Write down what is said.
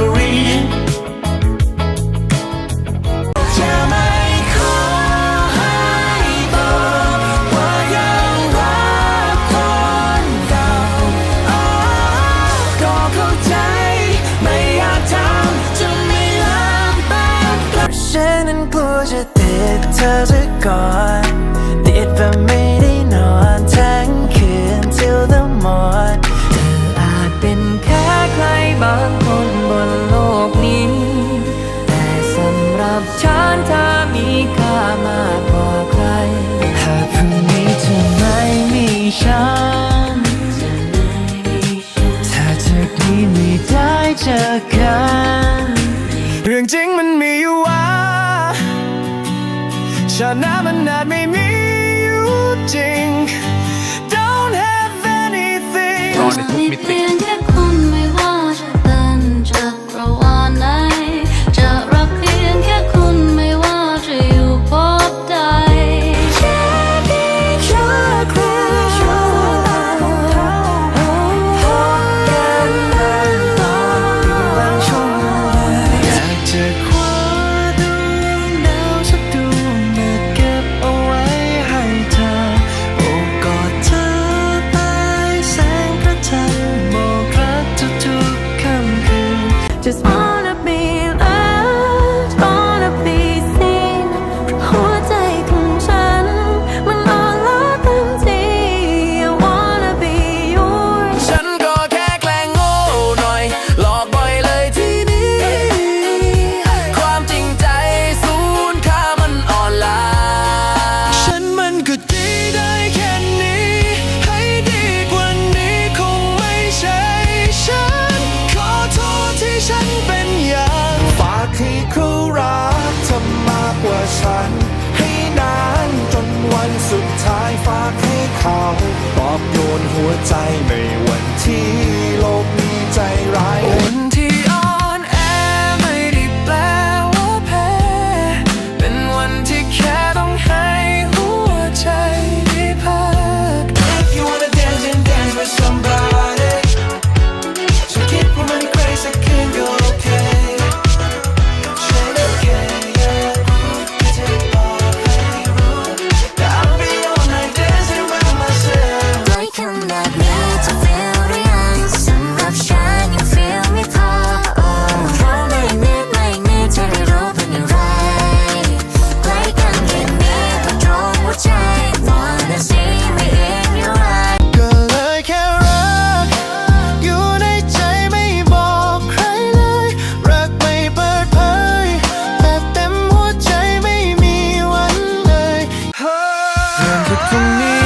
decorated เจอกัน เรื่องจริงมันมีอยู่ว่าชาติน้ามันอาจไม่มีอยู่จริง Don't have anything รอในทุกมิติ 我再没问题 for me.